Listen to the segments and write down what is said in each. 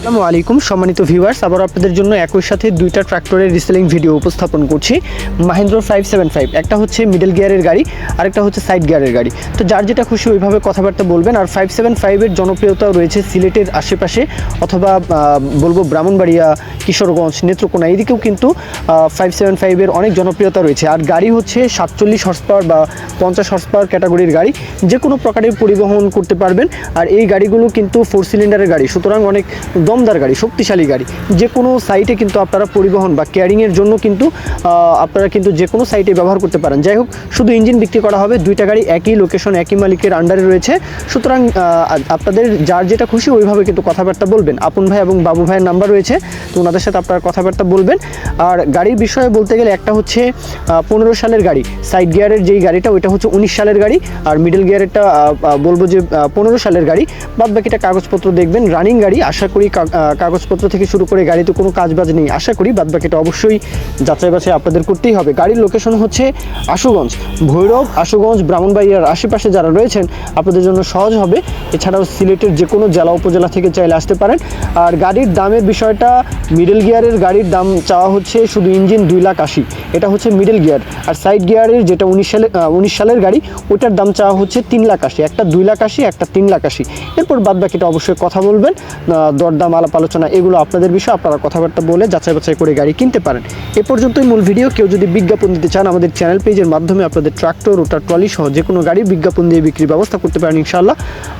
আসসালামু আলাইকুম। সম্মানিত ভিউয়ার্স আবার আপনাদের জন্য একই সাথে দুইটা ট্র্যাক্টরের রিসেলিং ভিডিও উপস্থাপন করছি। মাহিন্দ্র ফাইভ সেভেন ফাইভ একটা হচ্ছে মিডল গিয়ারের গাড়ি, আরেকটা হচ্ছে সাইড গিয়ারের গাড়ি। তো যার যেটা খুশি ওইভাবে কথাবার্তা বলবেন, আর ফাইভ সেভেন ফাইভের জনপ্রিয়তাও রয়েছে সিলেটের আশেপাশে, অথবা বলব ব্রাহ্মণবাড়িয়া, কিশোরগঞ্জ, নেত্রকোনা, এদিকেও কিন্তু ফাইভ সেভেন ফাইভের অনেক জনপ্রিয়তা রয়েছে। আর গাড়ি হচ্ছে সাতচল্লিশ হর্স পাওয়ার বা পঞ্চাশ হর্স পাওয়ার ক্যাটাগরির গাড়ি। যে কোনো প্রকারের পরিবহন করতে পারবেন। আর এই গাড়িগুলো কিন্তু ফোর সিলিন্ডারের গাড়ি। সুতরাং অনেক দমদার গাড়ি, শক্তিশালী গাড়ি। যে কোনো সাইটে কিন্তু আপনারা পরিবহন বা ক্যারিংয়ের জন্য কিন্তু আপনারা কিন্তু যে কোনো সাইটে ব্যবহার করতে পারেন। যাই হোক, শুধু ইঞ্জিন বিক্রি করা হবে, দুইটা গাড়ি একই লোকেশন একই মালিকের আন্ডারে রয়েছে। সুতরাং আপনাদের যার যেটা খুশি ওইভাবে কিন্তু কথাবার্তা বলবেন। আপন ভাই এবং বাবু ভাইয়ের নাম্বার রয়েছে, তো ওনাদের সাথে আপনারা কথাবার্তা বলবেন। আর গাড়ির বিষয়ে বলতে গেলে একটা হচ্ছে পনেরো সালের গাড়ি। সাইড গিয়ারের যেই গাড়িটা, ওইটা হচ্ছে উনিশ সালের গাড়ি। আর মিডল গিয়ারেরটা বলব যে পনেরো সালের গাড়ি। বাদ বাকিটা কাগজপত্র দেখবেন রানিং গাড়ি। আশা করি কাগজপত্র থেকে শুরু করে গাড়িতে কোনো কাজ বাজ নেই। আশা করি বাদ বাকিটা অবশ্যই যাচাই বাছাই আপনাদের করতেই হবে। গাড়ির লোকেশন হচ্ছে আশুগঞ্জ ভৈরব আশুগঞ্জ ব্রাহ্মণবাড়িয়ার আশেপাশে যারা রয়েছেন আপনাদের জন্য সহজ হবে। এছাড়াও সিলেটের যে কোনো জেলা উপজেলা থেকে চাইলে আসতে পারেন। আর গাড়ির দামের বিষয়টা মিডল গিয়ারের গাড়ির দাম চাওয়া হচ্ছে শুধু ইঞ্জিন দুই লাখ আশি। এটা হচ্ছে মিডল গিয়ার আর সাইড গিয়ারের যেটা উনিশ সালে উনিশ সালের গাড়ি ওটার দাম চাওয়া হচ্ছে তিন লাখ আশি। একটা দুই লাখ আশি একটা তিন লাখ আশি। এরপর বাদ বাকিটা অবশ্যই কথা বলবেন। আহ, দরদাম আলাপ আলোচনা, এগুলো আপনাদের বিষয়। আপনারা কথাবার্তা বলে যাচাই বাছাই করে গাড়ি কিনতে পারেন। এ পর্যন্তই মূল ভিডিও। কেউ যদি বিজ্ঞাপন দিতে চান, আমাদের চ্যানেল পেজের মাধ্যমে আপনাদের ট্রাক্টর ওটা ট্রলি সহ যে কোনো গাড়ি বিজ্ঞাপন দিয়ে বিক্রির ব্যবস্থা করতে পারেন ইনশাআল্লাহ।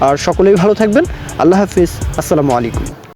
আর সকলেই ভালো থাকবেন। আল্লাহ হাফিজ। আসসালামু আলাইকুম।